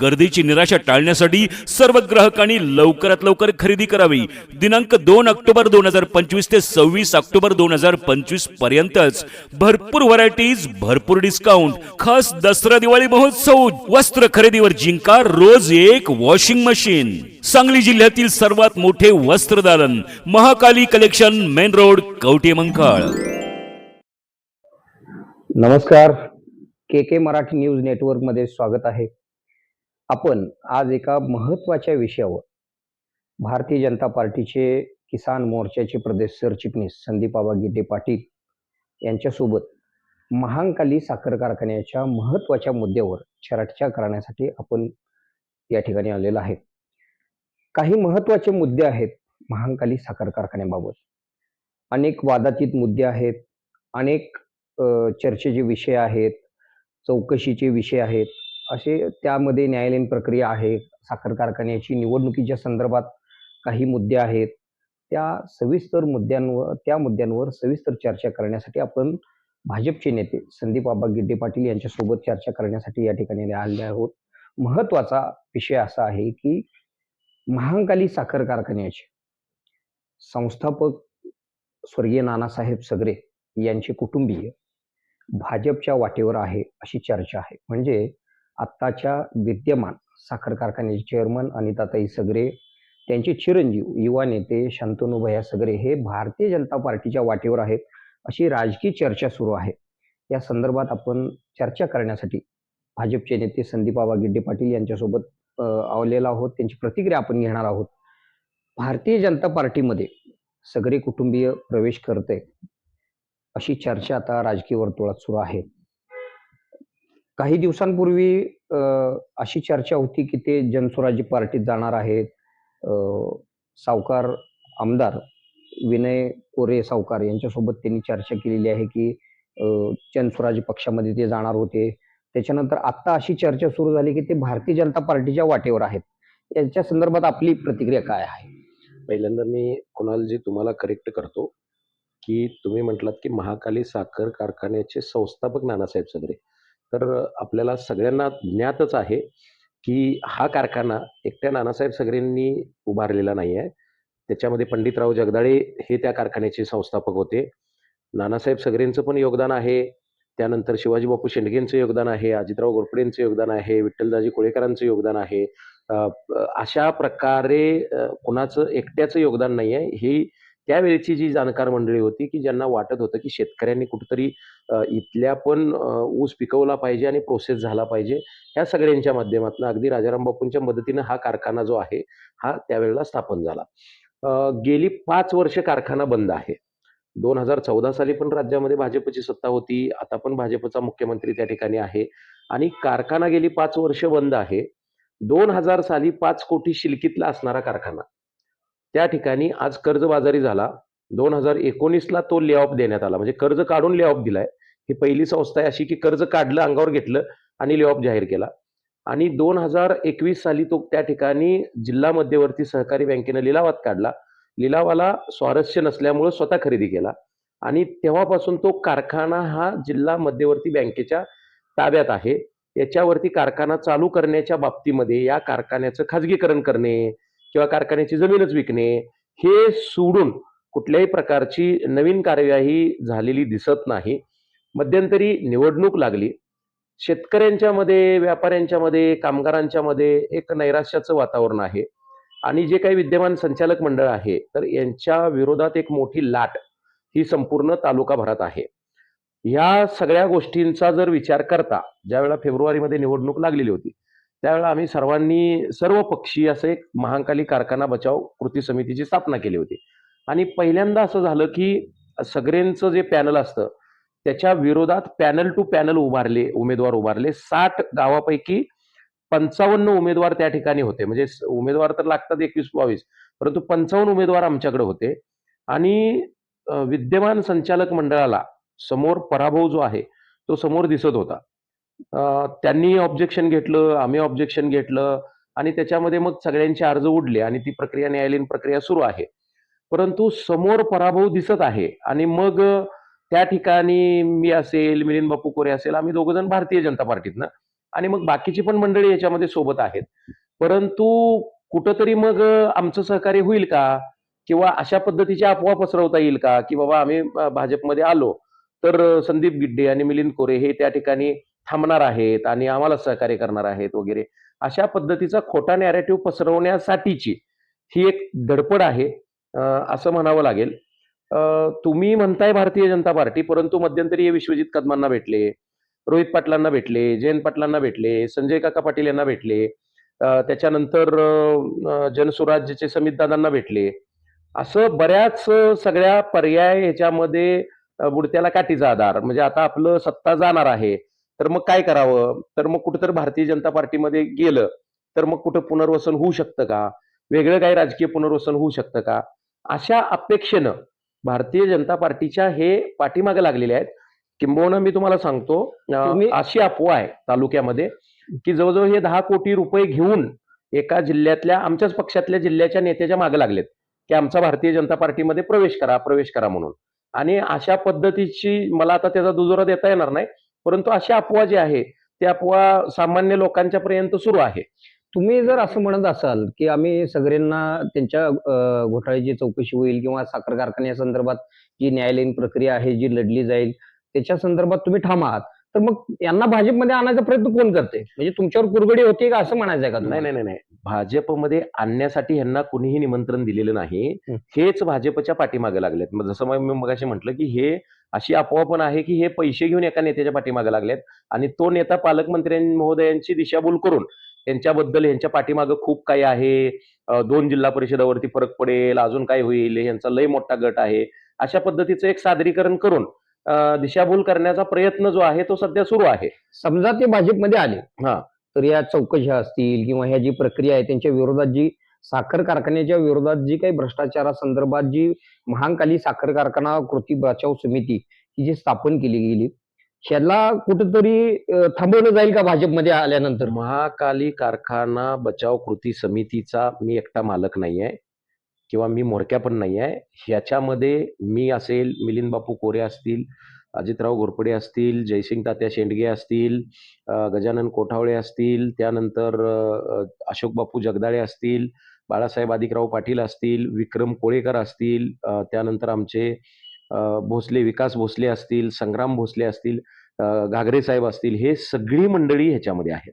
गर्दीची निराशा टाळण्यासाठी सर्व ग्राहकांनी लवकरात लवकर खरेदी करावी. दिनांक दोन ऑक्टोबर दोन हजार पंचवीस ते सव्वीस ऑक्टोबर दोन हजार पंचवीस पर्यंतच भरपूर व्हरायटीज भरपूर डिस्काउंट खास दसरा दिवाळी महोत्सव वस्त्र खरेदीवर जिंका रोज एक वॉशिंग मशीन सांगली जिल्ह्यातील सर्वात मोठे वस्त्रदालन Mahakali collection main road Kavathe Mahankal. नमस्कार. के के मराठी न्यूज नेटवर्कमध्ये स्वागत आहे. आपण आज एका महत्त्वाच्या विषयावर भारतीय जनता पार्टीचे किसान मोर्चाचे प्रदेश सरचिटणीस संदीपाबा गिटे गिड्डे पाटील यांच्यासोबत महांकाली साखर कारखान्याच्या महत्त्वाच्या मुद्द्यावर चर्चा करण्यासाठी आपण या ठिकाणी आलेलो आहे. काही महत्त्वाचे मुद्दे आहेत महांकाली साखर कारखान्याबाबत. अनेक वादातीत मुद्दे आहेत अनेक चर्चेचे विषय आहेत चौकशीचे विषय आहेत असे त्यामध्ये न्यायालयीन प्रक्रिया आहे. साखर कारखान्याची निवडणुकीच्या संदर्भात काही मुद्दे आहेत. त्या सविस्तर मुद्द्यांवर त्या मुद्द्यांवर सविस्तर चर्चा करण्यासाठी आपण भाजपचे नेते संदीप बाबा गिड्डे पाटील यांच्यासोबत चर्चा करण्यासाठी या ठिकाणी आले आहोत. महत्त्वाचा विषय असा आहे की महांकाली साखर कारखान्याचे संस्थापक स्वर्गीय नानासाहेब सगरे यांचे कुटुंबीय भाजपच्या वाटेवर आहे अशी चर्चा आहे. म्हणजे आत्ताच्या विद्यमान साखर कारखान्याचे चेअरमन अनिताताई सगरे त्यांचे चिरंजीव युवा नेते शांतनुभया सगरे हे भारतीय जनता पार्टीच्या वाटेवर आहेत अशी राजकीय चर्चा सुरू आहे. या संदर्भात आपण चर्चा करण्यासाठी भाजपचे नेते संदीपाबा गिड्डे पाटील यांच्यासोबत आवलेला आहोत. त्यांची प्रतिक्रिया आपण घेणार आहोत. भारतीय जनता पार्टीमध्ये सगळे कुटुंबीय प्रवेश करते अशी चर्चा आता राजकीय वर्तुळात सुरू आहे. काही दिवसांपूर्वी अशी चर्चा होती की ते जनस्वराज्य पार्टीत जाणार आहेत. सावकार आमदार विनय कोरे सावकार यांच्यासोबत त्यांनी चर्चा केलेली आहे की जनस्वराज्य पक्षामध्ये ते जाणार होते. त्याच्यानंतर आत्ता अशी चर्चा सुरू झाली की ते भारतीय जनता पार्टीच्या वाटेवर आहेत. याच्या संदर्भात आपली प्रतिक्रिया काय आहे? पहिल्यांदा मी कुणालजी तुम्हाला करेक्ट करतो की तुम्ही म्हटलात की महाकाली साखर कारखान्याचे संस्थापक नानासाहेब सदरे तर आपल्याला सगळ्यांना ज्ञातच आहे की हा कारखाना एकट्या नानासाहेब सगरेंनी उभारलेला नाही आहे त्याच्यामध्ये पंडितराव जगदाळे हे त्या कारखान्याचे संस्थापक होते. नानासाहेब सगरेंचं पण योगदान आहे. त्यानंतर शिवाजी बापू शेंडगेंचं योगदान आहे. अजितराव घोरपडेंचं योगदान आहे. विठ्ठलदाजी कोळेकरांचं योगदान आहे. अशा प्रकारे कुणाचं एकट्याचं योगदान नाही आहे ही त्यावेळेची जी जाणकार मंडळी होती की ज्यांना वाटत होतं की शेतकऱ्यांनी कुठंतरी इथल्या पण ऊस पिकवला पाहिजे आणि प्रोसेस झाला पाहिजे ह्या सगळ्यांच्या माध्यमातून अगदी राजाराम बापूंच्या मदतीनं हा कारखाना जो आहे हा त्यावेळेला स्थापन झाला. गेली पाच वर्ष कारखाना बंद आहे. दोन हजार चौदा साली पण राज्यामध्ये भाजपची सत्ता होती आता पण भाजपचा मुख्यमंत्री त्या ठिकाणी आहे आणि कारखाना गेली पाच वर्ष बंद आहे. दोन हजार साली पाच कोटी शिलकीतला असणारा कारखाना. त्या ठिकाणी आज कर्जबाजारी झाला. दोन हजार एकोणीसला तो लेऑफ देण्यात आला. म्हणजे कर्ज काढून लेऑफ दिलाय. ही पहिली संस्था आहे अशी की कर्ज काढलं अंगावर घेतलं आणि लेऑफ जाहीर केला. आणि दोन हजार एकवीस साली तो त्या ठिकाणी जिल्हा मध्यवर्ती सहकारी बँकेनं लिलावात काढला. लिलावाला स्वारस्य नसल्यामुळं स्वतः खरेदी केला. आणि तेव्हापासून तो कारखाना हा जिल्हा मध्यवर्ती बँकेच्या ताब्यात आहे. याच्यावरती कारखाना चालू करण्याच्या बाबतीमध्ये या कारखान्याचं खाजगीकरण करणे किंवा कारखान्याची जमीनच विकणे हे सोडून कुठल्याही प्रकारची नवीन कार्यवाही झालेली दिसत नाही. मध्यंतरी निवडणूक लागली. शेतकऱ्यांच्या मध्ये व्यापाऱ्यांच्या मध्ये कामगारांच्या मध्ये एक नैराश्याचं वातावरण आहे. आणि जे काही विद्यमान संचालक मंडळ आहे तर यांच्या विरोधात एक मोठी लाट ही संपूर्ण तालुका भरात आहे. ह्या सगळ्या गोष्टींचा जर विचार करता ज्यावेळेला फेब्रुवारीमध्ये निवडणूक लागलेली होती त्यावेळेला आम्ही सर्वांनी सर्व पक्षी असं एक महांकाली कारखाना बचाव कृती समितीची स्थापना केली होती. आणि पहिल्यांदा असं झालं की सगळ्यांचं जे पॅनल असतं त्याच्या विरोधात पॅनल टू पॅनल उभारले उमेदवार उभारले. साठ गावापैकी पंचावन्न उमेदवार त्या ठिकाणी होते. म्हणजे उमेदवार तर लागतात एकवीस बावीस परंतु पंचावन्न उमेदवार आमच्याकडे होते. आणि विद्यमान संचालक मंडळाला समोर पराभव जो आहे तो समोर दिसत होता. त्यांनी ऑब्जेक्शन घेतलं आम्ही ऑब्जेक्शन घेतलं आणि त्याच्यामध्ये मग सगळ्यांचे अर्ज उडले आणि ती प्रक्रिया न्यायालयीन प्रक्रिया सुरू आहे. परंतु समोर पराभव दिसत आहे आणि मग त्या ठिकाणी मी असेल मिलिंद बापू कोरे असेल आम्ही दोघ जण भारतीय जनता पार्टीतनं आणि मग बाकीची पण मंडळी याच्यामध्ये सोबत आहेत. परंतु कुठंतरी मग आमचं सहकार्य होईल का? किंवा अशा पद्धतीची अफवा पसरवता येईल का? की बाबा आम्ही भाजपमध्ये आलो तर संदीप गिड्डे आणि मिलिंद कोरे हे त्या ठिकाणी थांबणार आहेत आणि आम्हाला सहकार्य करणार आहेत वगैरे अशा पद्धतीचा खोटा नॅरेटिव्ह पसरवण्यासाठीची ही एक धडपड आहे असं म्हणावं लागेल. तुम्ही म्हणताय भारतीय जनता पार्टी परंतु मध्यंतरी हे विश्वजित कदमांना भेटले रोहित पाटलांना भेटले जयंत पाटलांना भेटले संजय काका पाटील यांना भेटले त्याच्यानंतर जनसुराज्यचे समित दादांना भेटले असं बऱ्याच सगळ्या पर्याय ह्याच्यामध्ये बुडत्याला काठीचा आधार. म्हणजे आता आपलं सत्ता जाणार आहे तर मग काय करावं? तर मग कुठेतरी भारतीय जनता पार्टीमध्ये गेलं तर मग कुठं पुनर्वसन होऊ शकतं का? वेगळं काही राजकीय पुनर्वसन होऊ शकतं का? अशा अपेक्षेनं भारतीय जनता पार्टीच्या हे पाठीमागे लागलेले आहेत. किंबहुना मी तुम्हाला सांगतो अशी अफवा आहे तालुक्यामध्ये की जवळजवळ हे दहा कोटी रुपये घेऊन एका जिल्ह्यातल्या आमच्याच पक्षातल्या जिल्ह्याच्या नेत्याच्या मागे लागलेत की आमचा भारतीय जनता पार्टीमध्ये प्रवेश करा प्रवेश करा म्हणून. आणि अशा पद्धतीची मला आता त्याचा दुजोरा देता येणार नाही. परंतु अशी अफवा जी आहे ती अफवा सामान्य लोकांच्या पर्यंत सुरू आहे. तुम्ही जर असं म्हणत असाल की आम्ही सगळ्यांना त्यांच्या घोटाळ्याची चौकशी होईल किंवा साखर कारखान्यासंदर्भात जी न्यायालयीन प्रक्रिया आहे जी लढली जाईल त्याच्या संदर्भात तुम्ही ठाम आहात तर मग यांना भाजपमध्ये आणायचा प्रयत्न कोण करते? म्हणजे तुमच्यावर कुरगडी होती का असं म्हणायचं आहे का नाही? नाही नाही नाही. भाजपमध्ये आणण्यासाठी ह्यांना कुणीही निमंत्रण दिलेलं नाही. हेच भाजपच्या पाठीमागे लागलेत. जसं मग मी मगाशी म्हटलं की हे अशी अफवा पण आहे की हे पैसे घेऊन एका नेत्याच्या पाठीमागे लागलेत. आणि तो नेता पालकमंत्री महोदयांची दिशाभूल करून यांच्याबद्दल यांच्या पाठीमागे खूप काही आहे. दोन जिल्हा परिषदावरती फरक पडेल अजून काय होईल यांचा लय मोठा गट आहे. अशा पद्धतीचं एक सादरीकरण करून दिशाभूल करण्याचा प्रयत्न जो आहे तो सध्या सुरू आहे. समजा ते भाजपमध्ये आले. हा. तर या चौकशा असतील किंवा ह्या जी प्रक्रिया आहे त्यांच्या विरोधात जी साखर कारखान्याच्या विरोधात जी काही भ्रष्टाचारासंदर्भात जी महांकाली साखर कारखाना कृती बचाव समिती ही जी स्थापन केली गेली ह्याला कुठंतरी थांबवलं जाईल का भाजपमध्ये आल्यानंतर? महाकाली कारखाना बचाव कृती समितीचा मी एकटा मालक नाही आहे किंवा मी मोरक्या पण नाही आहे ह्याच्यामध्ये मी असेल मिलिंद बापू कोरे असतील अजितराव घोरपडे असतील जयसिंग तात्या शेंडगे असतील गजानन कोठावळे असतील त्यानंतर अशोक बापू जगदाळे असतील बाळासाहेब आदिकराव पाटील असतील विक्रम कोळेकर असतील त्यानंतर आमचे भोसले विकास भोसले असतील संग्राम भोसले असतील घागरे साहेब असतील हे सगळी मंडळी ह्याच्यामध्ये आहेत.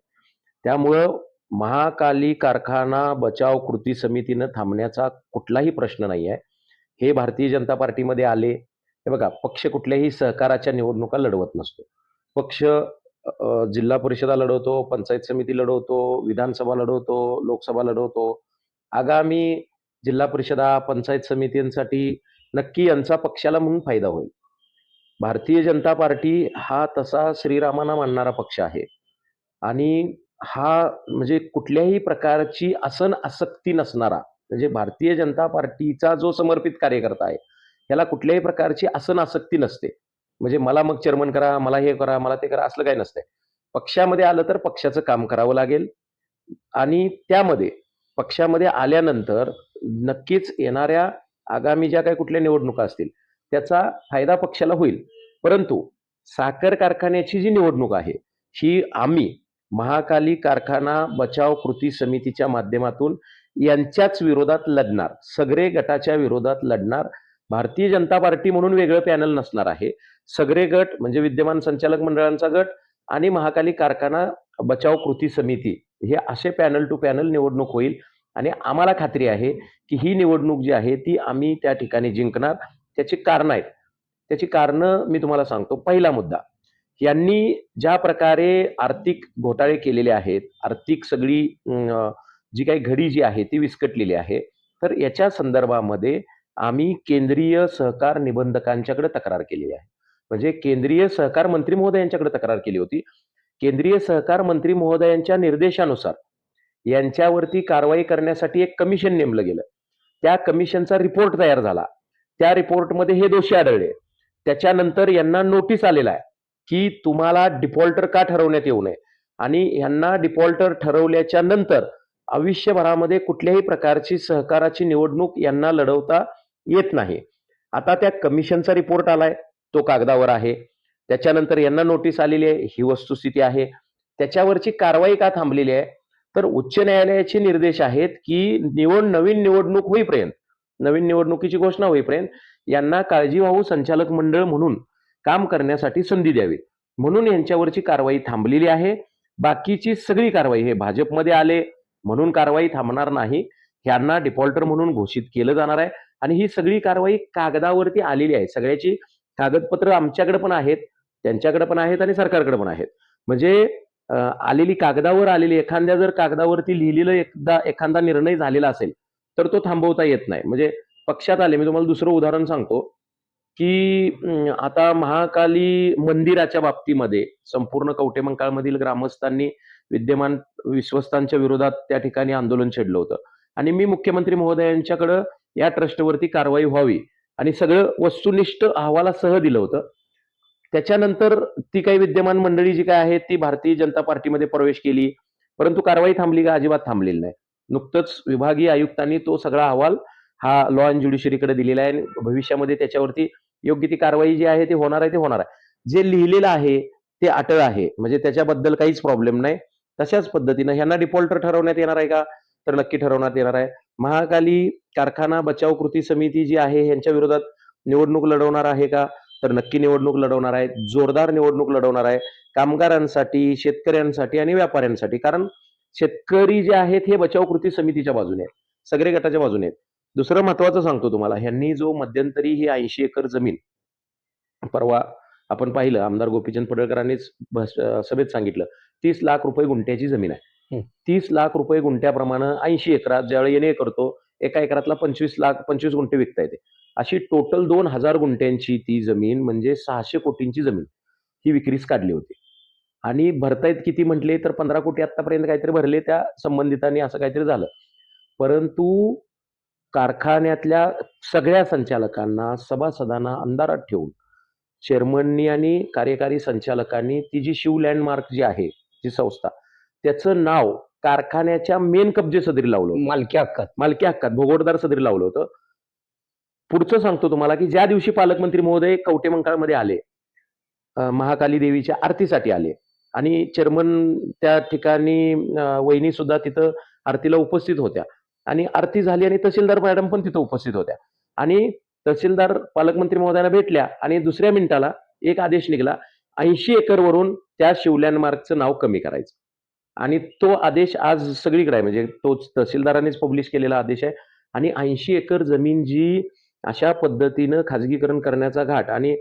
त्यामुळं महाकाली कारखाना बचाव कृती समितीनं थांबण्याचा कुठलाही प्रश्न नाही आहे हे भारतीय जनता पार्टीमध्ये आले हे बघा पक्ष कुठल्याही सहकाराच्या निवडणुका लढवत नसतो. पक्ष जिल्हा परिषदा लढवतो पंचायत समिती लढवतो विधानसभा लढवतो लोकसभा लढवतो आगामी जिल्हा परिषदा पंचायत समितींसाठी नक्की यांचा पक्षाला म्हणून फायदा होईल. भारतीय जनता पार्टी हा तसा श्रीरामाना मानणारा पक्ष आहे. आणि हा म्हणजे कुठल्याही प्रकारची आसन आसक्ती नसणारा म्हणजे भारतीय जनता पार्टीचा जो समर्पित कार्यकर्ता आहे याला कुठल्याही प्रकारची आसन आसक्ती नसते. म्हणजे मला मग चेअरमन करा मला हे करा मला ते करा असलं काही नसतंय. पक्षामध्ये आलं तर पक्षाचं काम करावं लागेल. आणि त्यामध्ये पक्षामध्ये आल्यानंतर नक्कीच येणाऱ्या आगामी ज्या काही कुठल्या निवडणुका असतील त्याचा फायदा पक्षाला होईल. परंतु साखर कारखान्याची जी निवडणूक आहे ही आम्ही महाकाली कारखाना बचाव कृती समितीच्या माध्यमातून यांच्याच विरोधात लढणार सगळे गटाच्या विरोधात लढणार. भारतीय जनता पार्टी म्हणून वेगळं पॅनल नसणार आहे. सगळे गट म्हणजे विद्यमान संचालक मंडळांचा गट आणि महाकाली कारखाना बचाव कृती समिती हे असे पॅनल टू पॅनल निवडणूक होईल. आणि आम्हाला खात्री आहे की ही निवडणूक जी आहे ती आम्ही त्या ठिकाणी जिंकणार. त्याची कारणं आहेत. त्याची कारणं मी तुम्हाला सांगतो. पहिला मुद्दा यांनी ज्या प्रकारे आर्थिक घोटाळे केलेले आहेत आर्थिक सगळी जी काही घडी जी आहे ती विस्कटलेली आहे. तर याच्या संदर्भामध्ये आम्ही केंद्रीय सहकार निबंधकांच्याकडे तक्रार केलेली आहे. म्हणजे केंद्रीय सहकार मंत्री महोदयांच्याकडे तक्रार केली होती. केंद्रीय सहकार मंत्री महोदयांच्या निर्देशानुसार यांच्यावरती कारवाई करण्यासाठी एक कमिशन नेमलं गेलं. त्या कमिशनचा रिपोर्ट तयार झाला. त्या रिपोर्टमध्ये हे दोषी आढळले. त्याच्यानंतर यांना नोटीस आलेला आहे की तुम्हाला डिफॉल्टर का ठरवण्यात येऊ नये? आणि ह्यांना डिफॉल्टर ठरवल्याच्या नंतर आयुष्यभरामध्ये कुठल्याही प्रकारची सहकाराची निवडणूक यांना लढवता येत नाही. आता त्या कमिशनचा रिपोर्ट आलाय. तो कागदावर आहे. त्याच्यानंतर यांना नोटीस आलेली आहे ही वस्तुस्थिती आहे. त्याच्यावरची कारवाई का थांबलेली आहे? तर उच्च न्यायालयाचे निर्देश आहेत की निवड नवीन निवडणूक होईपर्यंत नवीन निवडणुकीची घोषणा होईपर्यंत यांना काळजीवाहू संचालक मंडळ म्हणून काम करण्यासाठी संधी द्यावी. म्हणून यांच्यावरची कारवाई थांबलेली आहे. बाकीची सगळी कारवाई हे भाजपमध्ये आले म्हणून कारवाई थांबणार नाही यांना डिफॉल्टर म्हणून घोषित केलं जाणार आहे. आणि ही सगळी कारवाई कागदावरती आलेली आहे. सगळ्याची कागदपत्र आमच्याकडे पण आहेत. त्यांच्याकडे पण आहेत आणि सरकारकडे पण आहेत. म्हणजे आलेली कागदावर आलेली एखाद्या जर कागदावरती लिहिलेलं एकदा एखादा निर्णय झालेला असेल तर तो थांबवता येत नाही. म्हणजे पक्षात आले मी तुम्हाला दुसरं उदाहरण सांगतो की आता महाकाली मंदिराच्या बाबतीमध्ये संपूर्ण कवटेमंकाळमधील ग्रामस्थांनी विद्यमान विश्वस्तांच्या विरोधात त्या ठिकाणी आंदोलन छेडलं होतं. आणि मी मुख्यमंत्री महोदयांच्याकडं या ट्रस्टवरती कारवाई व्हावी आणि सगळं वस्तुनिष्ठ अहवालासह दिलं होतं. त्याच्यानंतर ती काही विद्यमान मंडळी जी काय आहे ती भारतीय जनता पार्टीमध्ये प्रवेश केली. परंतु कारवाई थांबली का? अजिबात थांबलेली नाही. नुकतंच विभागीय आयुक्तांनी तो सगळा अहवाल हा लॉ अँड ज्युडिशरीकडे दिलेला आहे. आणि भविष्यामध्ये त्याच्यावरती योग्य ती कारवाई जी आहे ती होणार आहे ती होणार आहे. जे लिहिलेलं आहे ते अटळ आहे. म्हणजे त्याच्याबद्दल काहीच प्रॉब्लेम नाही. तशाच पद्धतीनं ह्यांना डिफॉल्टर ठरवण्यात येणार आहे का? तर नक्की ठरवण्यात येणार आहे. महाकाली कारखाना बचाव कृती समिती जी आहे यांच्या विरोधात निवडणूक लढवणार आहे का? तर नक्की निवडणूक लढवणार आहे जोरदार निवडणूक लढवणार आहे कामगारांसाठी शेतकऱ्यांसाठी आणि व्यापाऱ्यांसाठी. कारण शेतकरी जे आहेत हे बचाव कृती समितीच्या बाजूने आहेत सगळे गटाच्या बाजूने आहेत. दुसरं महत्वाचं सांगतो तुम्हाला ह्यांनी जो मध्यंतरी ही ऐंशी एकर जमीन परवा आपण पाहिलं आमदार गोपीचंद पडळकरांनीच सभेत सांगितलं तीस लाख रुपये गुंठ्याची जमीन आहे. तीस लाख रुपये गुंठ्याप्रमाणे ऐंशी एकरात ज्यावेळी येणे करतो एका एकरातला पंचवीस लाख पंचवीस गुंठे विकता येते. अशी टोटल दोन हजार गुंठ्यांची ती जमीन म्हणजे सहाशे कोटींची जमीन ही विक्रीस काढली होती. आणि भरतायत किती म्हटले तर पंधरा कोटी आतापर्यंत काहीतरी भरले त्या संबंधितांनी असं काहीतरी झालं. परंतु कारखान्यातल्या सगळ्या संचालकांना सभासदांना अंधारात ठेवून चेअरमननी आणि कार्यकारी संचालकांनी ती जी शिव लँडमार्क जी आहे जी संस्था त्याचं नाव कारखान्याच्या मेन कब्जे सदरी लावलं होतं. मालकी हक्कात. मालकी हक्कात भोगोटदार सदरी लावलं होतं. पुढचं सांगतो तुम्हाला की ज्या दिवशी पालकमंत्री महोदय कवटेमंकाळमध्ये आले अं, महाकाली देवीच्या आरतीसाठी आले आणि चेअरमन त्या ठिकाणी वहिनी सुद्धा तिथं आरतीला उपस्थित होत्या. आणि आरती झाली आणि तहसीलदार मॅडम पण तिथं उपस्थित होत्या. आणि तहसीलदार पालकमंत्री महोदयाला भेटल्या आणि दुसऱ्या मिनिटाला एक आदेश निघाला ऐंशी एकरवरून त्या शिवलँड मार्कचं नाव कमी करायचं. आणि तो आदेश आज सगळीकडे आहे. म्हणजे तोच तहसीलदारानेच पब्लिश केलेला आदेश आहे. आणि ऐंशी एकर जमीन जी अशा पद्धतीनं खाजगीकरण करण्याचा घाट आणि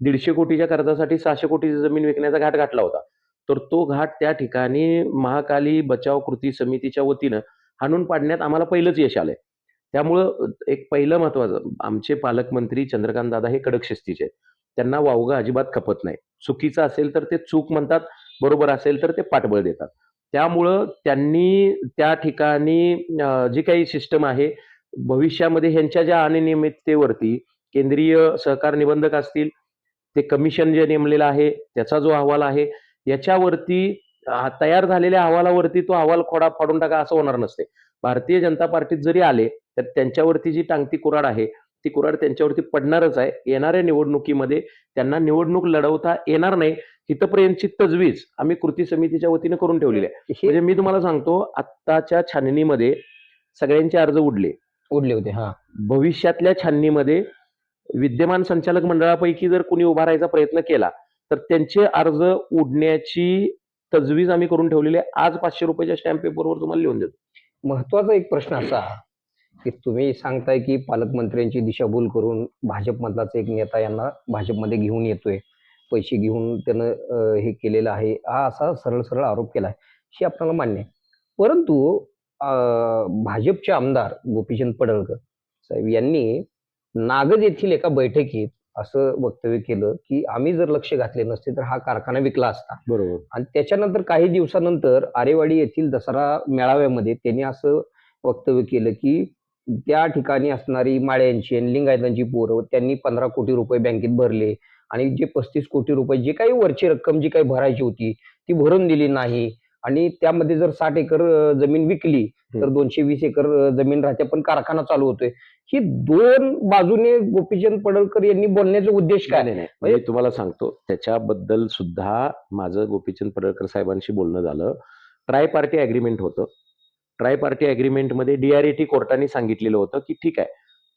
दीडशे कोटीच्या कर्जासाठी सहाशे कोटीची जमीन विकण्याचा घाट घातला होता. तर तो घाट त्या ठिकाणी महाकाली बचाव कृती समितीच्या वतीनं हाणून पाडण्यात आम्हाला पहिलंच यश आलंय. त्यामुळं एक पहिलं महत्वाचं आमचे पालकमंत्री चंद्रकांत दादा हे कडक शिस्तीचे आहेत. त्यांना वावगं अजिबात खपत नाही. चुकीचं असेल तर ते चूक म्हणतात बरोबर असेल तर ते पाठबळ देतात. त्यामुळं त्यांनी त्या ठिकाणी जी काही सिस्टम आहे भविष्यामध्ये ह्यांच्या ज्या अनियमिततेवरती केंद्रीय सहकार निबंधक असतील ते कमिशन जे नेमलेलं आहे त्याचा जो अहवाल आहे याच्यावरती तयार झालेल्या अहवालावरती तो अहवाल खोडा फाडून टाका असं होणार नसते. भारतीय जनता पार्टीत जरी आले तर त्यांच्यावरती जी टांगती कुराड आहे ती कुराड त्यांच्यावरती पडणारच आहे. येणाऱ्या निवडणुकीमध्ये त्यांना निवडणूक लढवता येणार नाही. इथपर्यंतची तजवीज आम्ही कृती समितीच्या वतीनं करून ठेवलेली आहे. हे म्हणजे मी तुम्हाला सांगतो आत्ताच्या छाननीमध्ये सगळ्यांचे अर्ज उडले. उडले होते हा. भविष्यातल्या छाननीमध्ये विद्यमान संचालक मंडळापैकी जर कुणी उभा राहायचा प्रयत्न केला तर त्यांचे अर्ज उडण्याची तजवीज आम्ही करून ठेवलेली आहे. आज पाचशे रुपयाच्या स्टॅम्प पेपरवर तुम्हाला लिहून देतो. महत्त्वाचा एक प्रश्न असा की तुम्ही सांगताय की पालकमंत्र्यांची दिशाभूल करून भाजपमधलाच एक नेता यांना भाजपमध्ये घेऊन येतोय. पैसे घेऊन त्यानं हे केलेलं आहे. हा असा सरळ सरळ आरोप केला आहे हे आपल्याला मान्य आहे. परंतु भाजपचे आमदार गोपीचंद पडळकर साहेब यांनी नागद येथील एका बैठकीत असं वक्तव्य केलं की आम्ही जर लक्ष घातले नसते तर हा कारखाना विकला असता. बरोबर. आणि त्याच्यानंतर काही दिवसानंतर आरेवाडी येथील दसरा मेळाव्यामध्ये त्यांनी असं वक्तव्य केलं की त्या ठिकाणी असणारी माळ्यांची आणि लिंगायतांची पोरं त्यांनी पंधरा कोटी रुपये बँकेत भरले. आणि जे पस्तीस कोटी रुपये जे काही वरची रक्कम जी काही भरायची होती ती भरून दिली नाही. आणि त्यामध्ये जर साठ एकर जमीन विकली तर. दोनशे वीस एकर जमीन राहते. पण कारखाना चालू होतोय. ही दोन बाजूने गोपीचंद पडळकर यांनी बोलण्याचा उद्देश काय? नाही नाही नाही. मी तुम्हाला सांगतो त्याच्याबद्दल सुद्धा माझं गोपीचंद पडळकर साहेबांशी बोलणं झालं. ट्राय पार्टी अग्रीमेंट होतं. ट्राय पार्टी अग्रीमेंटमध्ये डीआरएटी कोर्टाने सांगितलेलं होतं की ठीक आहे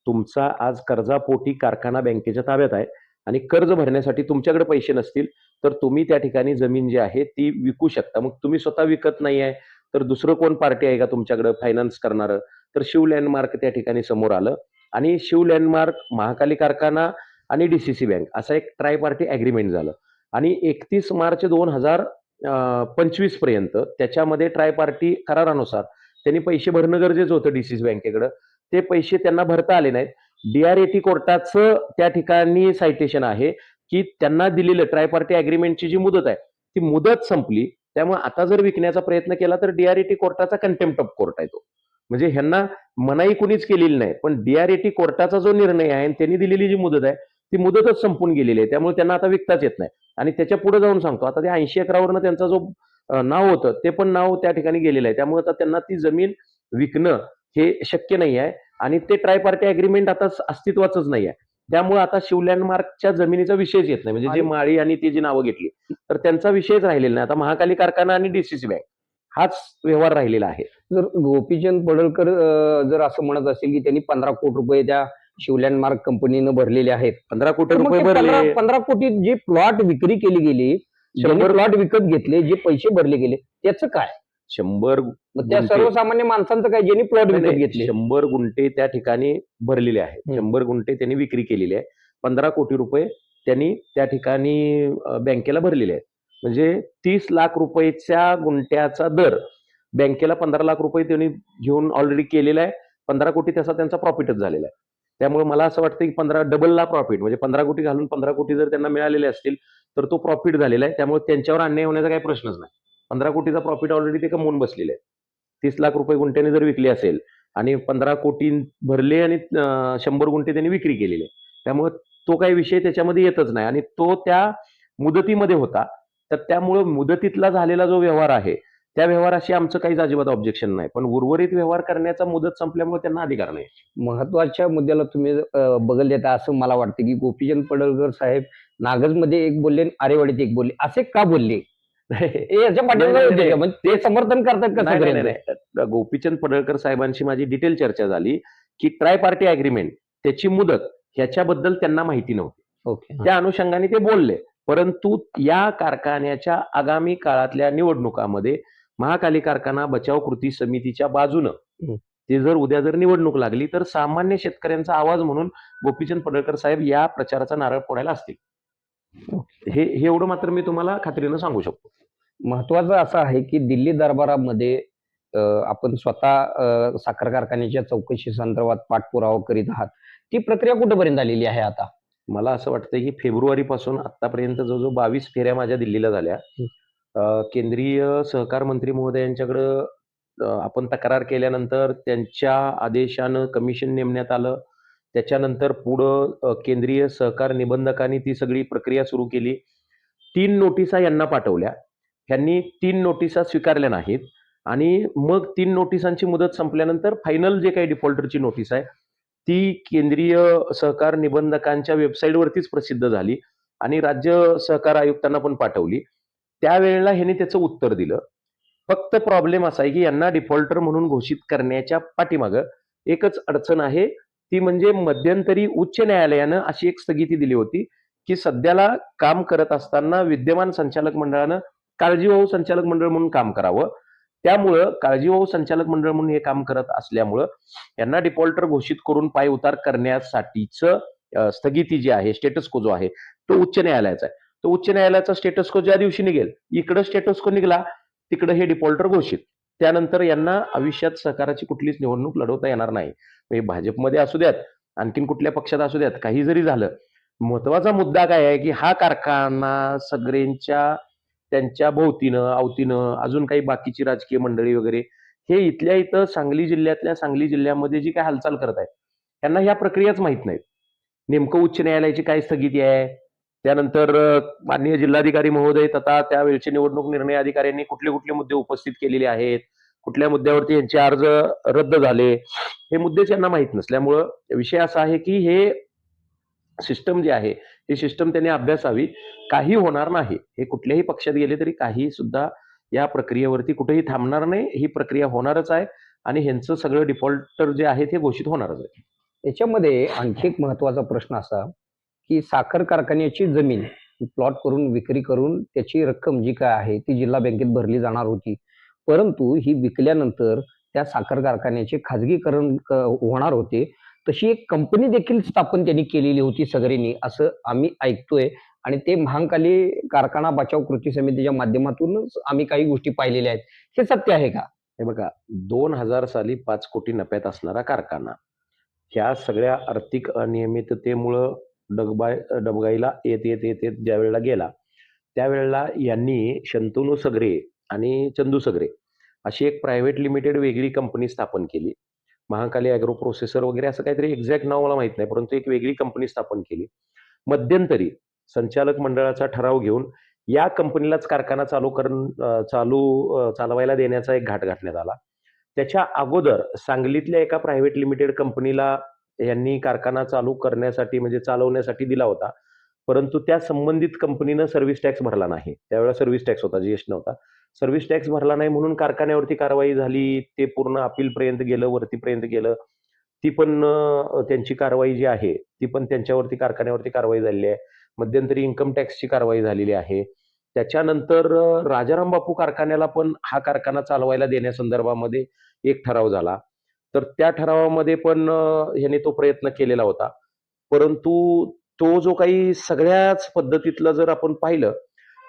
तुमचा आज कर्जापोटी कारखाना बँकेच्या ताब्यात आहे. आणि कर्ज भरण्यासाठी तुमच्याकडे पैसे नसतील तर तुम्ही त्या ठिकाणी जमीन जी आहे ती विकू शकता. मग तुम्ही स्वतः विकत नाही आहे तर दुसरं कोण पार्टी आहे का तुमच्याकडे फायनान्स करणारं? तर शिव लँडमार्क त्या ठिकाणी समोर आलं. आणि शिव लँडमार्क महाकाली कारखाना आणि डी सी सी बँक असा एक ट्राय पार्टी ॲग्रीमेंट झालं. आणि एकतीस मार्च दोन हजार पंचवीसपर्यंत त्याच्यामध्ये ट्राय पार्टी करारानुसार त्यांनी पैसे भरणं गरजेचं होतं डी सी सी बँकेकडं ते पैसे त्यांना भरता आले नाहीत. डीआरएटी कोर्टाचं त्या ठिकाणी सायटेशन आहे की त्यांना दिलेलं ट्राय पार्टी अग्रीमेंटची जी मुदत आहे ती मुदत संपली. त्यामुळे आता जर विकण्याचा प्रयत्न केला तर डीआरएटी कोर्टाचा कंटेम्प्ट ऑफ कोर्ट आहे तो. म्हणजे ह्यांना मनाई कुणीच केलेली नाही पण डीआरएटी कोर्टाचा जो निर्णय आहे त्यांनी दिलेली जी मुदत आहे ती मुदतच संपून गेलेली आहे. त्यामुळे त्यांना आता विकताच येत नाही. आणि त्याच्या पुढे जाऊन सांगतो आता त्या ऐंशी एकरावरनं त्यांचा जो नाव होतं ते पण नाव त्या ठिकाणी गेलेलं आहे. त्यामुळे आता त्यांना ती जमीन विकणं हे शक्य नाही आहे आणि ते ट्राय पार्टी अग्रीमेंट आता अस्तित्वाचंच नाही आहे त्यामुळे आता शिवलँडमार्कच्या जमिनीचा विषयच येत नाही. म्हणजे जे माळी आणि ती जी नावं घेतली तर त्यांचा विषयच राहिलेला नाही. आता महाकाली कारखाना आणि डीसीसी बँक हाच व्यवहार राहिलेला आहे. जर गोपीचंद पडळकर जर असं म्हणत असेल की त्यांनी पंधरा कोटी रुपये त्या शिवलँडमार्क कंपनीनं भरलेले आहेत पंधरा कोटी रुपये भरले. पंधरा कोटी जे प्लॉट विक्री केली गेली शंभर- प्लॉट विकत घेतले जे पैसे भरले गेले त्याचं काय? शंभर मग त्या गुंठे. सर्वसामान्य माणसांचं काय ज्यांनी प्लॉट विकत घेतले? शंभर गुंठे त्या ठिकाणी भरलेले आहेत. हम्म. शंभर गुंठे त्यांनी विक्री केलेली आहे. पंधरा कोटी रुपये त्यांनी त्या ठिकाणी अं, बँकेला भरलेले आहेत. म्हणजे तीस लाख रुपयेच्या गुंठ्याचा दर बँकेला पंधरा लाख रुपये त्यांनी घेऊन ऑलरेडी केलेला आहे. पंधरा कोटी त्याचा त्यांचा प्रॉफिटच झालेला आहे. त्यामुळे मला असं वाटतं की पंधरा डबलला प्रॉफिट म्हणजे पंधरा कोटी घालून पंधरा कोटी जर त्यांना मिळालेले असतील तर तो प्रॉफिट झालेला आहे. त्यामुळे त्यांच्यावर अन्याय होण्याचा काही प्रश्नच नाही. पंधरा कोटीचा प्रॉफिट ऑलरेडी ते कमवून बसलेले आहे तीस लाख रुपये गुंठ्याने जर विकली असेल आणि पंधरा कोटी भरले आणि शंभर गुंठे त्यांनी विक्री केलेले त्यामुळे तो काही विषय त्याच्यामध्ये येतच नाही आणि तो त्या मुदतीमध्ये होता. तर त्यामुळे मुदतीतला झालेला जो व्यवहार आहे त्या व्यवहाराशी आमचं काहीच अजिबात ऑब्जेक्शन नाही. पण उर्वरित व्यवहार करण्याचा मुदत संपल्यामुळे त्यांना अधिकार नाही. महत्त्वाच्या मुद्द्याला तुम्ही बगल देता असं मला वाटतं की गोपीचंद पडळकर साहेब नागजमध्ये एक बोलले आणि आरेवाडीत एक बोलले. असे का बोलले? म्हणजे ते समर्थन करतात का. गोपीचंद पडळकर साहेबांशी माझी डिटेल चर्चा झाली की ट्राय पार्टी अग्रीमेंट त्याची मुदत ह्याच्याबद्दल त्यांना माहिती नव्हती. ओके. त्या अनुषंगाने ते बोलले. परंतु या कारखान्याच्या आगामी काळातल्या निवडणुकामध्ये महाकाली कारखाना बचाव कृती समितीच्या बाजूनं. ते जर उद्या जर निवडणूक लागली तर सामान्य शेतकऱ्यांचा आवाज म्हणून गोपीचंद पडळकर साहेब या प्रचाराचा नारळ फोडायला असतील. हे हे एवढं मात्र मी तुम्हाला खात्रीनं सांगू शकतो. महत्वाचं असं आहे की दिल्ली दरबारामध्ये आपण स्वतः साखर कारखान्याच्या चौकशी संदर्भात पाठपुरावा करीत आहात. ती प्रक्रिया कुठेपर्यंत आलेली आहे आता? मला असं वाटतं की फेब्रुवारी पासून आतापर्यंत जवळजवळ बावीस फेऱ्या माझ्या दिल्लीला झाल्या केंद्रीय सहकार मंत्री महोदयांच्याकडं आपण तक्रार केल्यानंतर त्यांच्या आदेशानं कमिशन नेमण्यात आलं. त्याच्यानंतर पुढं केंद्रीय सहकार निबंधकांनी ती सगळी प्रक्रिया सुरू केली. तीन नोटिसा यांना पाठवल्या. ह्यांनी तीन नोटिसा स्वीकारल्या नाहीत. आणि मग तीन नोटिसांची मुदत संपल्यानंतर फायनल जे काही डिफॉल्टरची नोटीस आहे ती केंद्रीय सहकार निबंधकांच्या वेबसाईटवरतीच प्रसिद्ध झाली आणि राज्य सहकार आयुक्तांना पण पाठवली. त्यावेळेला ह्यांनी त्याचं उत्तर दिलं. फक्त प्रॉब्लेम असा आहे की यांना डिफॉल्टर म्हणून घोषित करण्याच्या पाठीमागं एकच अडचण आहे ती म्हणजे मध्यंतरी उच्च न्यायालयानं अशी एक स्थगिती दिली होती की सध्याला काम करत असताना विद्यमान संचालक मंडळानं काळजीवाहू संचालक मंडळ म्हणून काम करावं. त्यामुळं काळजीवाहू संचालक मंडळ म्हणून हे काम करत असल्यामुळं यांना डिफॉल्टर घोषित करून पाय उतार करण्यासाठीच स्थगिती जी आहे स्टेटस्को जो आहे तो उच्च न्यायालयाचा आहे. तो उच्च न्यायालयाचा स्टेटस्को ज्या दिवशी निघेल इकडं स्टेटस्को निघाला तिकडं हे डिफॉल्टर घोषित. त्यानंतर यांना आयुष्यात सहकाराची कुठलीच निवडणूक लढवता येणार नाही. म्हणजे भाजपमध्ये असू द्यात आणखीन कुठल्या पक्षात असू द्यात काही जरी झालं महत्त्वाचा मुद्दा काय आहे की हा कारखाना सगळ्यांच्या त्यांच्या भोवतीनं अवतीनं अजून काही बाकीची राजकीय मंडळी वगैरे हे इथल्या इथं सांगली जिल्ह्यातल्या सांगली जिल्ह्यामध्ये जी काय हालचाल करत आहेत त्यांना ह्या प्रक्रियाच माहीत नाहीत. नेमकं उच्च न्यायालयाची काय स्थगिती आहे? त्यानंतर माननीय जिल्हाधिकारी महोदय तथा त्यावेळचे निवडणूक निर्णय अधिकाऱ्यांनी कुठले कुठले मुद्दे उपस्थित केलेले आहेत? कुठल्या मुद्द्यावरती यांचे अर्ज रद्द झाले हे मुद्देच यांना माहीत नसल्यामुळं विषय असा आहे की हे सिस्टम जे आहे ही सिस्टम त्यांनी अभ्यासावी. काही होणार नाही. हे कुठल्याही पक्षात गेले तरी काही सुद्धा या प्रक्रियेवरती कुठेही थांबणार नाही. ही प्रक्रिया होणारच आहे आणि ह्यांचं सगळं डिफॉल्टर जे आहे ते घोषित होणारच आहे. याच्यामध्ये आणखी एक महत्त्वाचा प्रश्न असा की साखर कारखान्याची जमीन प्लॉट करून विक्री करून त्याची रक्कम जी काय आहे ती जिल्हा बँकेत भरली जाणार होती. परंतु ही विकल्यानंतर त्या साखर कारखान्याचे खाजगीकरण होणार होते. तशी एक कंपनी देखील स्थापन त्यांनी केलेली होती सगळ्यांनी असं आम्ही ऐकतोय. आणि ते महांकाली कारखाना बचाव कृती समितीच्या माध्यमातूनच आम्ही काही गोष्टी पाहिलेल्या आहेत. हे सत्य आहे का? हे बघा दोन हजार साली पाच कोटी नफ्यात असणारा कारखाना ह्या सगळ्या आर्थिक अनियमिततेमुळं डगबाय डबगाईला येत येत येत येत ज्या वेळेला गेला त्यावेळेला यांनी शंतनू सगरे आणि चंदू सगरे अशी एक प्रायव्हेट लिमिटेड वेगळी कंपनी स्थापन केली. महाकाली ॲग्रो प्रोसेसर वगैरे असं काहीतरी एक्झॅक्ट नाव मला माहीत नाही परंतु एक वेगळी कंपनी स्थापन केली. मध्यंतरी संचालक मंडळाचा ठराव घेऊन या कंपनीलाच कारखाना चालू करून चालू चालवायला देण्याचा एक घाट घातण्यात आला. त्याच्या अगोदर सांगलीतल्या एका प्रायव्हेट लिमिटेड कंपनीला यांनी कारखाना चालू करण्यासाठी म्हणजे चालवण्यासाठी दिला होता. परंतु त्या संबंधित कंपनीनं सर्व्हिस टॅक्स भरला नाही. त्यावेळेला सर्व्हिस टॅक्स होता जीएसटी नव्हता. सर्व्हिस टॅक्स भरला नाही म्हणून कारखान्यावरती कारवाई झाली ते पूर्ण अपीलपर्यंत गेलं वरतीपर्यंत गेलं. ती पण त्यांची कारवाई जी आहे ती पण त्यांच्यावरती कारखान्यावरती कारवाई झालेली आहे. मध्यंतरी इन्कम टॅक्सची कारवाई झालेली आहे. त्याच्यानंतर राजाराम बापू कारखान्याला पण हा कारखाना चालवायला देण्यासंदर्भामध्ये एक ठराव झाला. तर त्या ठरावामध्ये पण अं, ह्याने तो प्रयत्न केलेला होता. परंतु तो जो काही सगळ्याच पद्धतीतलं जर आपण पाहिलं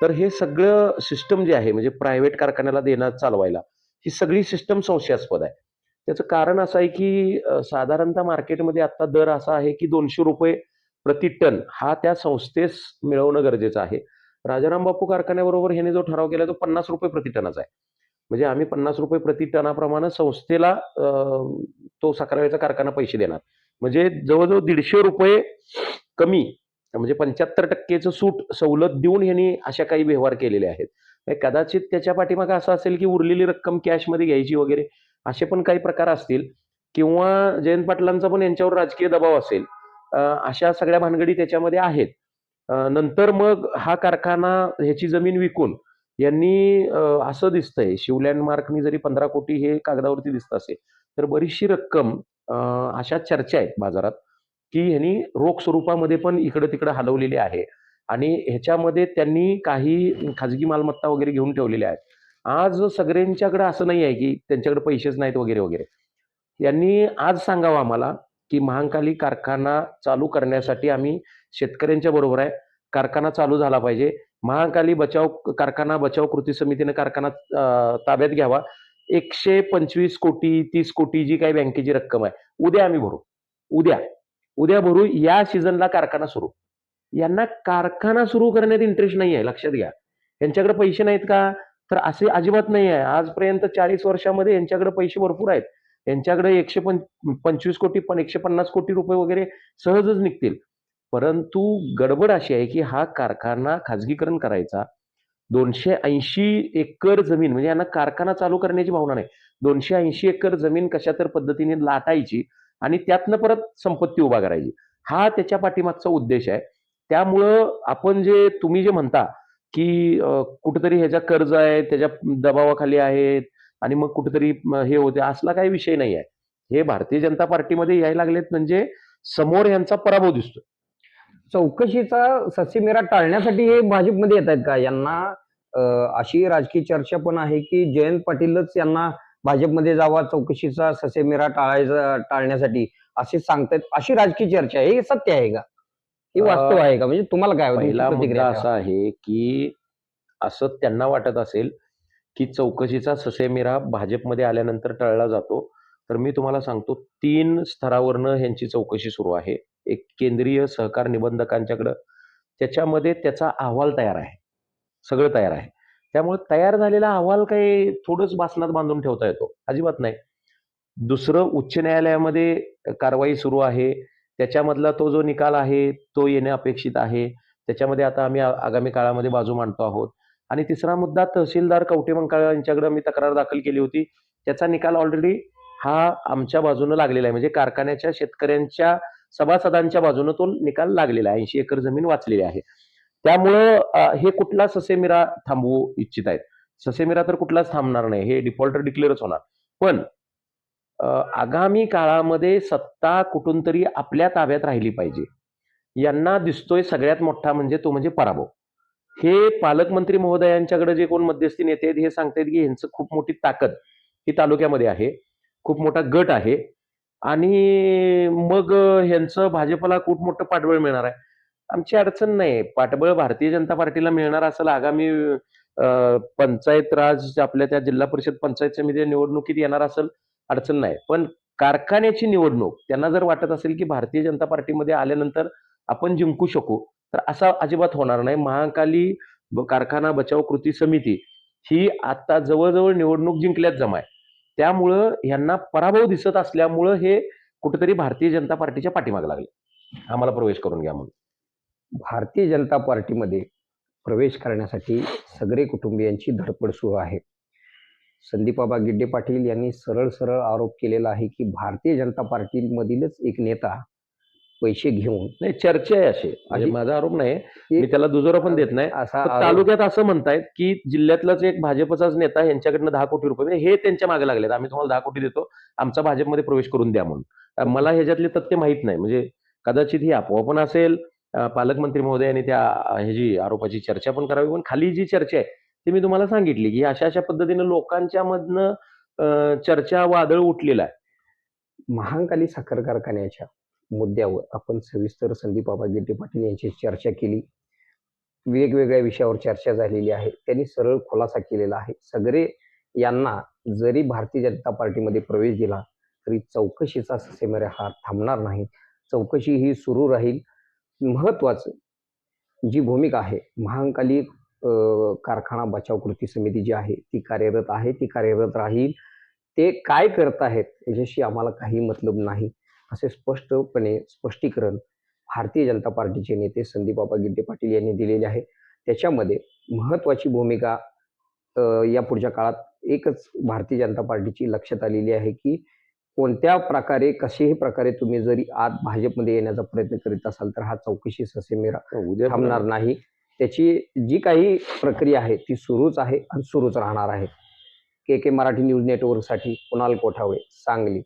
तर हे सगळं सिस्टम जे आहे म्हणजे प्रायव्हेट कारखान्याला देण्यात चालवायला ही सगळी सिस्टम संशयास्पद आहे. त्याचं कारण असं आहे की साधारणतः मार्केटमध्ये आता दर असा आहे की दोनशे रुपये प्रति टन हा त्या संस्थेस मिळवणं गरजेचं आहे. राजाराम बापू कारखान्याबरोबर ह्याने जो ठराव केला तो पन्नास रुपये प्रति टनाचा आहे. म्हणजे आम्ही पन्नास रुपये प्रति टनाप्रमाणे संस्थेला तो साखरवेचा कारखाना पैसे देणार. म्हणजे जवळजवळ दीडशे रुपये कमी म्हणजे पंच्याहत्तर टक्केचं सूट सवलत देऊन ह्यांनी अशा काही व्यवहार केलेले आहेत. कदाचित त्याच्या पाठीमागं असं असेल की उरलेली रक्कम कॅशमध्ये घ्यायची वगैरे असे पण काही प्रकार असतील. किंवा जयंत पाटलांचा पण यांच्यावर राजकीय दबाव असेल. अशा सगळ्या भानगडी त्याच्यामध्ये आहेत. नंतर मग हा कारखाना ह्याची जमीन विकून यांनी असं दिसतंय शिवलँड मार्कनी जरी पंधरा कोटी हे कागदावरती दिसत असेल तर बरीचशी रक्कम अशा चर्चा आहेत बाजारात. की ह्यांनी रोख स्वरूपामध्ये पण इकडं तिकडं हलवलेली आहे. आणि ह्याच्यामध्ये त्यांनी काही खाजगी मालमत्ता वगैरे घेऊन ठेवलेल्या आहेत. आज सगळ्यांच्याकडे असं नाही आहे की त्यांच्याकडे पैसेच नाहीत वगैरे वगैरे. यांनी आज सांगावं आम्हाला की महांकाली कारखाना चालू करण्यासाठी आम्ही शेतकऱ्यांच्या बरोबर आहे. कारखाना चालू झाला पाहिजे. महाकाली बचाव कारखाना बचाव कृती समितीने कारखाना ताब्यात घ्यावा. एकशे पंचवीस कोटी तीस कोटी जी काही बँकेची रक्कम आहे. उद्या आम्ही भरू. उद्या. उद्या भरू या सीझनला कारखाना सुरू. यांना कारखाना सुरू करण्यात इंटरेस्ट नाही आहे लक्षात घ्या. यांच्याकडे पैसे नाहीत का? तर असे अजिबात नाही आहे. आजपर्यंत चाळीस वर्षामध्ये यांच्याकडे पैसे भरपूर आहेत. यांच्याकडे एकशे पं पंचवीस कोटी पण एकशे पन्नास कोटी रुपये वगैरे सहजच निघतील. परंतु गडबड अशी आहे की हा कारखाना खाजगीकरण करायचा. दोनशे ऐंशी एकर जमीन म्हणजे यांना कारखाना चालू करण्याची भावना नाही. दोनशे ऐंशी एकर जमीन कशा तर पद्धतीने लाटायची आणि त्यातनं परत संपत्ती उभा करायची. हा त्याच्या पाठीमागचा उद्देश आहे. त्यामुळं आपण जे तुम्ही जे म्हणता की कुठंतरी कुठेतरी ह्याच्या कर्ज आहे त्याच्या दबावाखाली आहेत आणि मग कुठेतरी हे होते असला काही विषय नाही आहे. हे भारतीय जनता पार्टीमध्ये यायला लागलेत म्हणजे समोर यांचा पराभव दिसतो चौकशीचा ससीमेरा टाळण्यासाठी हे भाजपमध्ये येत आहेत का? यांना अशी राजकीय चर्चा पण आहे की जयंत पाटीलच यांना भाजपमध्ये जावा चौकशीचा ससेमिरा टाळायचा टाळण्यासाठी असे सांगतायत अशी राजकीय चर्चा आहे हे सत्य आहे का? ही वास्तव आहे का? म्हणजे तुम्हाला काय मुद्दा. असा आहे की असं त्यांना वाटत असेल की चौकशीचा ससेमिरा भाजपमध्ये आल्यानंतर टळला जातो. तर मी तुम्हाला सांगतो तीन स्तरावरनं ह्यांची चौकशी सुरू आहे. एक केंद्रीय सहकार निबंधकांच्याकडं त्याच्यामध्ये त्याचा अहवाल तयार आहे. सगळं तयार आहे. त्यामुळे तयार झालेला अहवाल काही थोडंच बासनात बांधून ठेवता येतो. अजिबात नाही. दुसरं उच्च न्यायालयामध्ये कारवाई सुरू आहे. त्याच्यामधला तो जो निकाल आहे तो येणे अपेक्षित आहे. त्याच्यामध्ये आता आम्ही आगामी काळामध्ये बाजू मांडतो आहोत. आणि तिसरा मुद्दा तहसीलदार कवटे मंकाळ यांच्याकडे मी तक्रार दाखल केली होती. त्याचा निकाल ऑलरेडी हा आमच्या बाजूनं लागलेला आहे. म्हणजे कारखान्याच्या शेतकऱ्यांच्या सभासदांच्या बाजूनं तो निकाल लागलेला आहे. ऐंशी एकर जमीन वाचलेली आहे. त्यामुळं हे कुठला ससेमिरा थांबवू इच्छित आहेत. ससेमिरा तर कुठलाच थांबणार नाही हे डिफॉल्टर डिक्लेअरच होणार. पण आगामी काळामध्ये सत्ता कुठून तरी आपल्या ताब्यात राहिली पाहिजे. यांना दिसतोय सगळ्यात मोठा म्हणजे तो म्हणजे पराभव. हे पालकमंत्री महोदयांच्याकडे जे कोण मध्यस्थी नेते आहेत हे सांगतायत की यांचं खूप मोठी ताकद ही तालुक्यामध्ये आहे. खूप मोठा गट आहे. आणि मग ह्यांचं भाजपला खूप मोठं पाठबळ मिळणार आहे. आमची अडचण नाही. पाठबळ भारतीय जनता पार्टीला मिळणार असेल आगामी पंचायत राज आपल्या त्या जिल्हा परिषद पंचायत समिती निवडणुकीत येणार असेल अडचण नाही. पण कारखान्याची निवडणूक त्यांना जर वाटत असेल की भारतीय जनता पार्टीमध्ये आल्यानंतर आपण जिंकू शकू तर असा अजिबात होणार नाही. महाकाली कारखाना बचाव कृती समिती ही आता जवळजवळ निवडणूक जिंकल्यात जमाय त्यामुळं ह्यांना पराभव दिसत असल्यामुळं हे कुठेतरी भारतीय जनता पार्टीच्या पाठीमागे लागले. आम्हाला प्रवेश करून घ्या म्हणून. भारतीय जनता पार्टीमध्ये प्रवेश करण्यासाठी सगळे कुटुंबियांची धडपड सुरू आहे. संदीपाबा गिड्डे पाटील यांनी सरळ सरळ आरोप केलेला आहे की भारतीय जनता पार्टीमधीलच एक नेता पैसे घेऊन नाही चर्चा आहे असे म्हणजे माझा आरोप नाही. मी त्याला दुजोरा पण देत नाही. असा तालुक्यात असं म्हणतायत की जिल्ह्यातलाच एक भाजपचाच नेता यांच्याकडनं दहा कोटी रुपये हे त्यांच्या मागे लागलेत. आम्ही तुम्हाला दहा कोटी देतो. आमचा भाजपमध्ये प्रवेश करून द्या म्हणून. मला ह्याच्यातले तथ्य माहीत नाही. म्हणजे कदाचित ही अफवा पण असेल पालकमंत्री महोदयांनी त्या ह्याची आरोपाची चर्चा पण करावी. पण खाली जी चर्चा आहे ती मी तुम्हाला सांगितली की अशा अशा पद्धतीने लोकांच्या मधनं चर्चा वादळ उठलेला आहे. महांकाली साखर कारखान्याच्या मुद्द्यावर आपण सविस्तर संदीप बाबा पाटील यांची चर्चा केली. वेगवेगळ्या विषयावर चर्चा झालेली आहे. त्यांनी सरळ खुलासा केलेला आहे. सगळे यांना जरी भारतीय जनता पार्टीमध्ये प्रवेश दिला तरी चौकशीचा ससेमरे हा थांबणार नाही. चौकशी ही सुरू राहील. महत्त्वाचं. जी भूमिका आहे महांकाली कारखाना बचाव कृती समिती जी आहे ती कार्यरत आहे ती कार्यरत राहील. ते काय करत आहेत याच्याशी आम्हाला काही मतलब नाही असे स्पष्टपणे स्पष्टीकरण भारतीय जनता पार्टीचे नेते संदीप बाबा गिड्डे पाटील यांनी दिलेले आहे. त्याच्यामध्ये महत्वाची भूमिका या पुढच्या काळात एकच भारतीय जनता पार्टीची लक्षात आलेली आहे की कोणत्या प्रकारे कशाही प्रकारे तुम्ही जरी आत भाजपमध्ये येण्याचा प्रयत्न करीत असाल तर हा चौकशी ससेमिरा उद्या थांबणार नाही. त्याची जी काही प्रक्रिया आहे ती सुरूच आहे आणि सुरूच राहणार आहे. के के मराठी न्यूज नेटवर्कसाठी कुणाल कोठावळे सांगली.